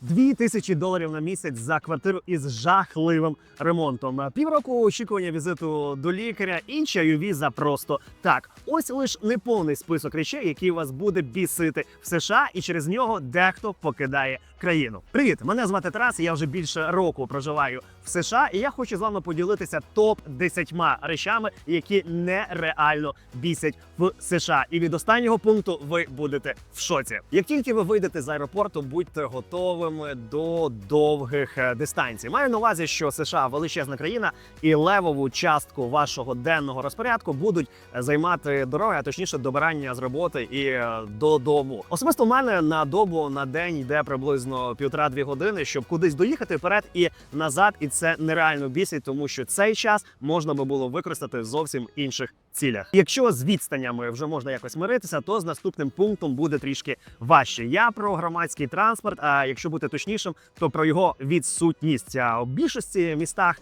2000 доларів на місяць за квартиру із жахливим ремонтом. Півроку очікування візиту до лікаря і чайові за просто так. Ось лиш неповний список речей, які вас буде бісити в США, і через нього дехто покидає країну. Привіт, мене звати Тарас. Я вже більше року проживаю в США, і я хочу з вами поділитися топ 10 речами, які нереально бісять в США. І від останнього пункту ви будете в шоці. Як тільки ви вийдете з аеропорту, будьте готовими до довгих е, дистанцій. Маю на увазі, що США величезна країна, і левову частку вашого денного розпорядку будуть е, займати дороги, а точніше добирання з роботи і е, додому. Особисто в мене на добу на день йде приблизно півтора-дві години, щоб кудись доїхати вперед і назад. І це нереально бісить, тому що цей час можна би було використати в зовсім інших цілях. Якщо з відстанями вже можна якось миритися, то з наступним пунктом буде трішки важче. Я про громадський транспорт. А якщо бути точнішим, то про його відсутність. В більшості містах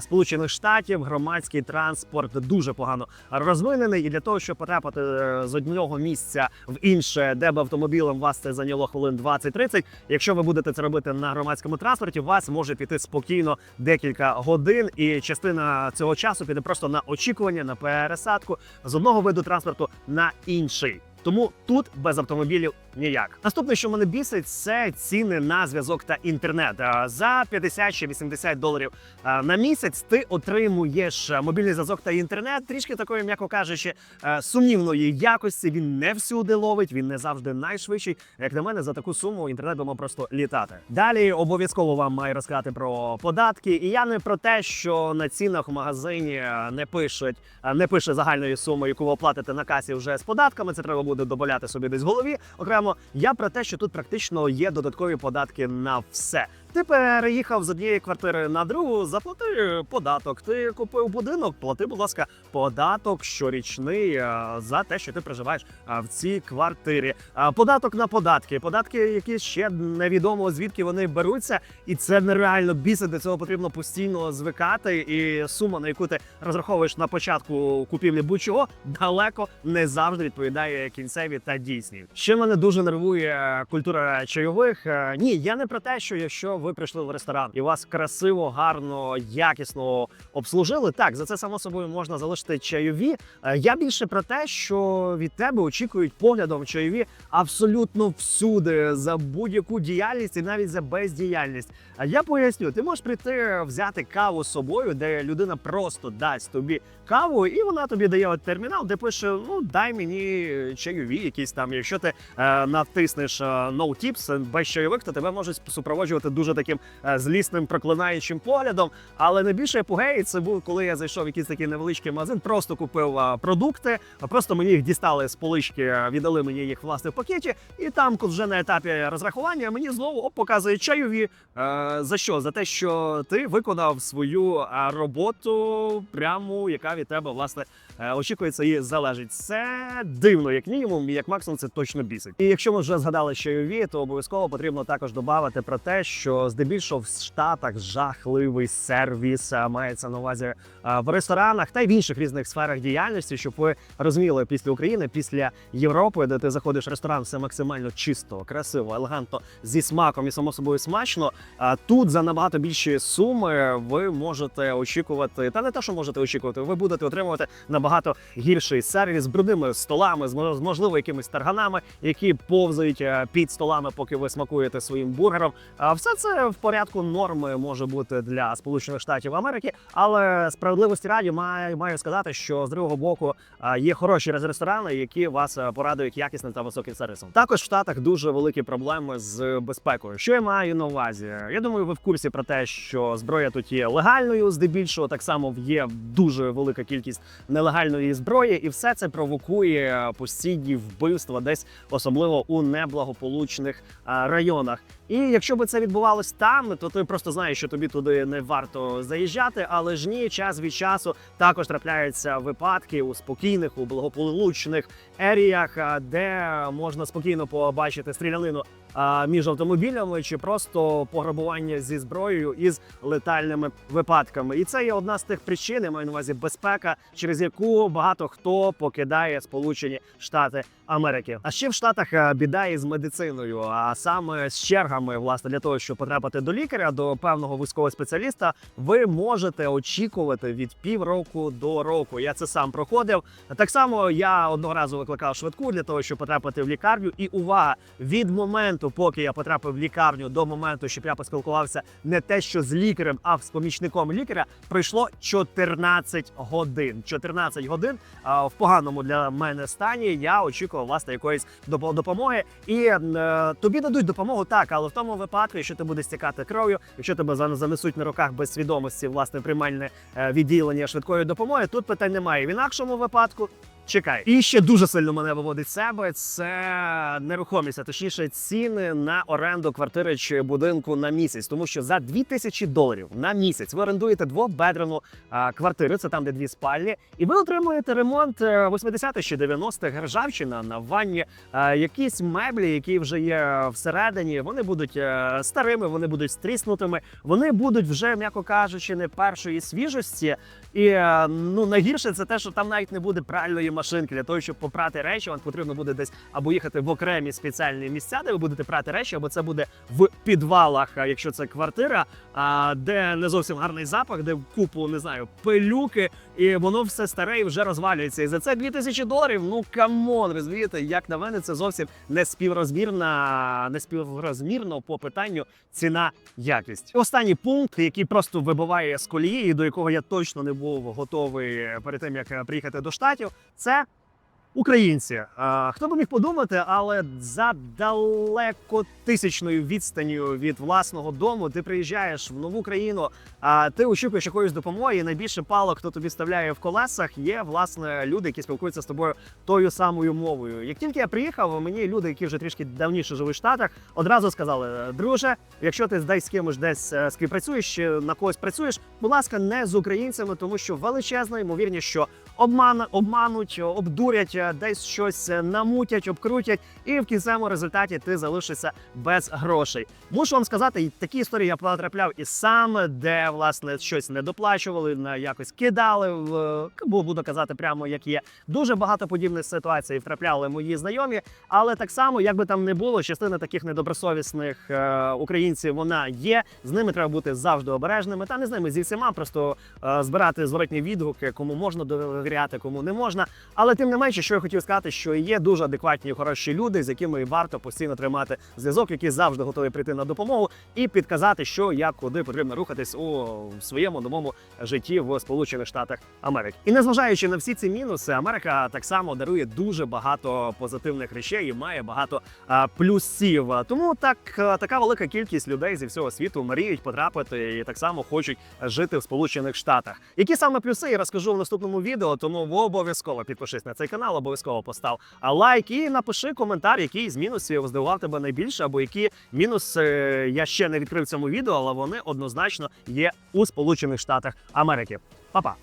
Сполучених Штатів громадський транспорт дуже погано розвинений, і для того, щоб потрапити е, з одного місця в інше, де б автомобілем вас це зайняло хвилин 20-30, Якщо ви будете це робити на громадському транспорті, вас може піти спокійно декілька годин, і частина цього часу піде просто на очікування, на пересадку з одного виду транспорту на інший. Тому тут без автомобілів ніяк. Наступне, що мене бісить, це ціни на зв'язок та інтернет. За 50 чи 80 доларів на місяць ти отримуєш мобільний зв'язок та інтернет, трішки такої, м'яко кажучи, сумнівної якості. Він не всюди ловить, він не завжди найшвидший. Як на мене, за таку суму інтернет би мав просто літати. Далі обов'язково вам маю розказати про податки. І я не про те, що на цінах в магазині не пишуть, не пише загальної суми, яку ви оплатите на касі вже з податками. Це треба буде добавляти собі десь в голові. Окремо, я про те, що тут практично є додаткові податки на все. Ти переїхав з однієї квартири на другу, заплати податок. Ти купив будинок, плати, будь ласка, податок щорічний е, за те, що ти проживаєш е, в цій квартирі. Е, Податок на податки, податки, які ще невідомо звідки вони беруться, і це нереально бісить. До цього потрібно постійно звикати. І сума, на яку ти розраховуєш на початку купівлі будь-чого, далеко не завжди відповідає кінцеві та дійсні. Ще мене дуже нервує культура чайових. Ні, я не про те, що якщо ви прийшли в ресторан і вас красиво, гарно, якісно обслужили, так за це само собою можна залишити чайові. Е, Я більше про те, що від тебе очікують поглядом чайові абсолютно всюди за будь-яку діяльність і навіть за бездіяльність. Я поясню, ти можеш прийти взяти каву з собою, де людина просто дасть тобі каву, і вона тобі дає от термінал, де пише: Ну дай мені чайові, якісь там. Якщо ти е, натиснеш е, no tips без чайових, то тебе можуть супроводжувати дуже таким е, злісним проклинаючим поглядом. Але найбільше епогей це був, коли я зайшов в якийсь такий невеличкий магазин, просто купив е, продукти, просто мені їх дістали з полички, е, віддали мені їх власне в пакеті, і там, вже на етапі розрахування, мені знову оп, показує чайові. Е, за що? За те, що ти виконав свою е, роботу, пряму, яка від тебе власне е, очікується і залежить. Це дивно, як мінімум, і як максимум це точно бісить. І якщо ми вже згадали чайові, то обов'язково потрібно також додати про те, що здебільшого в Штатах жахливий сервіс е, мається на увазі е, в ресторанах та й в інших різних сферах діяльності, щоб ви розуміли після України, після Європи, де ти заходиш в ресторан, все максимально чисто, красиво, елегантно, зі смаком і само собою смачно. А тут за набагато більші суми ви можете очікувати, та не те, що можете очікувати, ви будете отримувати набагато гірший сервіс з брудними столами, з можливо якимись тарганами, які повзають е, під столами, поки ви смакуєте своїм бургером. А все це в порядку норми може бути для Сполучених Штатів Америки, але справедливості раді маю, маю сказати, що з другого боку є хороші ресторани, які вас е, порадують якісним та високим сервісом. Також в Штатах дуже великі проблеми з безпекою. Що я маю на увазі? Я думаю, ви в курсі про те, що зброя тут є легальною, здебільшого так само є дуже велика кількість нелегальної зброї, і все це провокує постійні вбивства, десь особливо у неблагополучних районах. І якщо би це відбувалось там, то ти просто знаєш, що тобі туди не варто заїжджати. Але ж ні, час від часу також трапляються випадки у спокійних, у благополучних еріях, де можна спокійно побачити стрілянину між автомобілями чи просто пограбування зі зброєю із летальними випадками. І це є одна з тих причин, я маю на увазі безпека, через яку багато хто покидає Сполучені Штати Америки. А ще в Штатах е, біда із медициною, а саме з чергами, власне, для того, щоб потрапити до лікаря, до певного військового спеціаліста, ви можете очікувати від півроку до року. Я це сам проходив. Так само я одного разу викликав швидку для того, щоб потрапити в лікарню. І увага від моменту, поки я потрапив в лікарню, до моменту, щоб я поспілкувався не те, що з лікарем, а з помічником лікаря, пройшло 14 годин. 14 годин в поганому для мене стані. Я очікував власне якоїсь допомоги. І е, тобі дадуть допомогу так, але в тому випадку, якщо ти будеш стікати кров'ю, якщо тебе зан- занесуть на руках без свідомості, власне, приймальне е, відділення швидкої допомоги, тут питань немає. В інакшому випадку. Чекай, і ще дуже сильно мене виводить себе. Це нерухомість, а точніше ціни на оренду квартири чи будинку на місяць, тому що за 2000 доларів на місяць ви орендуєте двобедрену квартиру, це там, де дві спальні, і ви отримуєте ремонт е, 80-х чи 90-х, ржавчина на ванні, е, якісь меблі, які вже є всередині. Вони будуть е, старими, вони будуть стріснутими, вони будуть вже, м'яко кажучи, не першої свіжості. І е, ну найгірше це те, що там навіть не буде пральної машинки для того, щоб попрати речі. Вам потрібно буде десь або їхати в окремі спеціальні місця, де ви будете прати речі, або це буде в підвалах, якщо це квартира, а, де не зовсім гарний запах, де купу не знаю пилюки, і воно все старе і вже розвалюється. І за це 2000 доларів. Ну камон, розумієте, як на мене, це зовсім не співрозмірна, не співрозмірно по питанню ціна якість. Останній пункт, який просто вибиває з колії, до якого я точно не був готовий перед тим, як е, приїхати до штатів, це. Українці, хто би міг подумати, але за далеко тисячною відстанню від власного дому ти приїжджаєш в нову країну, а ти очікуєш якоїсь допомоги. І найбільше палок, хто тобі вставляє в колесах, є власне люди, які спілкуються з тобою тою самою мовою. Як тільки я приїхав, мені люди, які вже трішки давніше живуть в Штатах, одразу сказали: друже, якщо ти десь з кимось десь е, співпрацюєш чи на когось працюєш, будь ласка, не з українцями, тому що величезна ймовірність, що обман, обмануть, обдурять, десь щось намутять, обкрутять, і в кінцевому результаті ти залишишся без грошей. Мушу вам сказати, такі історії я потрапляв і сам, де власне щось не доплачували, на якось кидали в е, буду казати прямо як є. Дуже багато подібних ситуацій втрапляли мої знайомі, але так само, як би там не було, частина таких недобросовісних е, українців вона є. З ними треба бути завжди обережними. Та не з ними зі всіма, просто е, збирати зворотні відгуки, кому можна довіряти, кому не можна. Але тим не менше, що я хотів сказати, що є дуже адекватні і хороші люди, з якими варто постійно тримати зв'язок, які завжди готові прийти на допомогу і підказати, що як куди потрібно рухатись у своєму новому житті в Сполучених Штатах Америки. І незважаючи на всі ці мінуси, Америка так само дарує дуже багато позитивних речей і має багато а, плюсів. Тому так така велика кількість людей зі всього світу мріють потрапити і так само хочуть жити в Сполучених Штатах. Які саме плюси я розкажу в наступному відео, тому обов'язково підпишись на цей канал, обов'язково постав лайк і напиши коментар, який з мінусів здивував тебе найбільше, або які мінуси я ще не відкрив цьому відео, але вони однозначно є у Сполучених Штатах Америки. Па-па!